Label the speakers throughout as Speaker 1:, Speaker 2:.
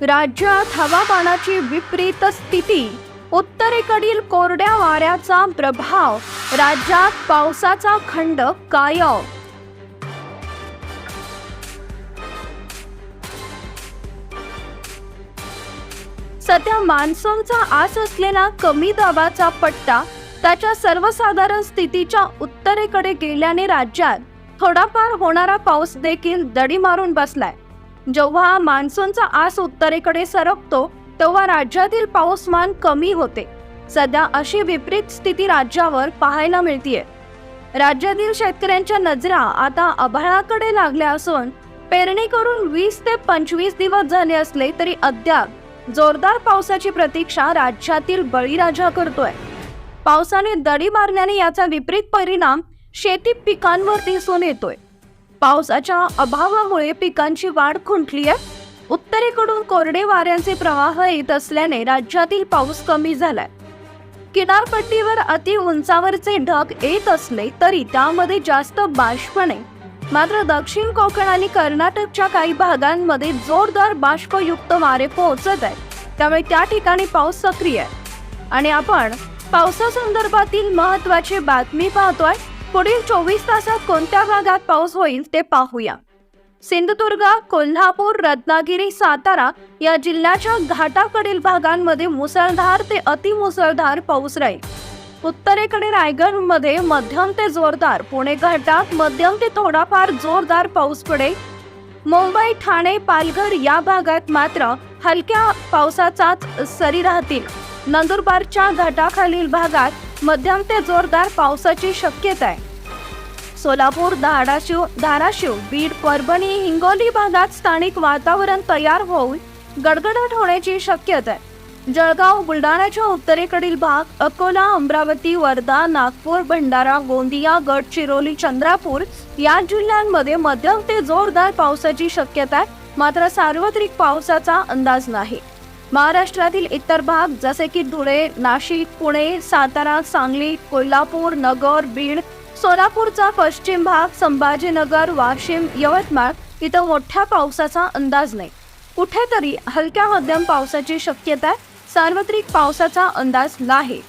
Speaker 1: राज्यात हवामानाची विपरीत स्थिती. उत्तरेकडील कोरड्या वाऱ्याचा प्रभाव. राज्यात पावसाचा खंड कायम. सध्या मान्सूनचा आस असलेला कमी दाबाचा पट्टा त्याच्या सर्वसाधारण स्थितीच्या उत्तरेकडे गेल्याने राज्यात थोडाफार होणारा पाऊस देखील दडी मारून बसलाय. जेव्हा मान्सूनचा आस उत्तरेकडे सरकतो तेव्हा राज्यातील पाऊसमान कमी होते. सध्या अशी विपरीत स्थिती राज्यावर पाहायला मिळतीये. राज्यातील शेतकऱ्यांच्या नजरा आता आभाळाकडे लागल्या असून पेरणी करून वीस ते पंचवीस दिवस झाले असले तरी अद्याप जोरदार पावसाची प्रतीक्षा राज्यातील बळीराजा करतोय. पावसाने दडी मारल्याने याचा विपरीत परिणाम शेती पिकांवर दिसून येतोय. पावसाच्या अभावामुळे पिकांची वाढ खुंटली आहे. उत्तरेकडून कोरडे वाऱ्यांचे प्रवाह येत असल्याने राज्यातील पाऊस कमी झालाय. किनारपट्टीवर अति उंचावरचे ढग येत असले तरी त्यामध्ये जास्त बाष्प नाही मात्र दक्षिण कोकण आणि कर्नाटकच्या काही भागांमध्ये जोरदार बाष्पयुक्त वारे पोहोचत आहेत. त्यामुळे त्या ठिकाणी पाऊस सक्रिय आहे. आणि आपण पावसासंदर्भातील महत्वाची बातमी पाहतोय. पुढील चोवीस तासात कोणत्या भागात पाऊस होईल ते पाहूया. सिंधुदुर्ग कोल्हापूर रत्नागिरी सातारा या जिल्ह्याच्या घाटाकडील भागांमध्ये मुसळधार ते अतिमुसळधार पाऊस राहील. उत्तरेकडे रायगडमध्ये मध्यम ते जोरदार पुणे घाटात मध्यम ते थोडाफार जोरदार पाऊस पडेल. मुंबई ठाणे पालघर या भागात मात्र हलक्या पावसाचाच सरी राहतील. नंदुरबारच्या घाटाखालील भागात मध्यम ते जोरदार पावसाची शक्यता आहे. सोलापूर धाराशिव धाराशिव बीड परभणी हिंगोली भागात स्थानिक वातावरण तयार होऊन गडगडाट होण्याची शक्यता आहे. जळगाव बुलढाण्याच्या उत्तरेकडील भाग अकोला अमरावती वर्धा नागपूर भंडारा गोंदिया गडचिरोली चंद्रपूर या जिल्ह्यांमध्ये मध्यम ते जोरदार पावसाची शक्यता आहे. मात्र सार्वत्रिक पावसाचा अंदाज नाही. महाराष्ट्रातील इतर भाग जसे की धुळे नाशिक पुणे सातारा सांगली कोल्हापूर नगर बीड सोलापूरचा पश्चिम भाग संभाजीनगर वाशिम यवतमाळ इथं मोठ्या पावसाचा अंदाज नाही. कुठेतरी हलक्या मध्यम पावसाची शक्यता आहे सार्वत्रिक पावसाचा अंदाज नाही.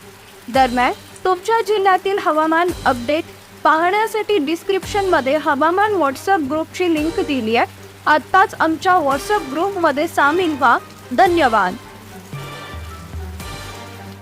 Speaker 1: दरम्यान तुमच्या जिल्ह्यातील हवामान अपडेट पाहण्यासाठी डिस्क्रिप्शनमध्ये हवामान व्हॉट्सअप ग्रुपची लिंक दिली आहे. आत्ताच आमच्या व्हॉट्सअप ग्रुपमध्ये सामील व्हा. धन्यवाद.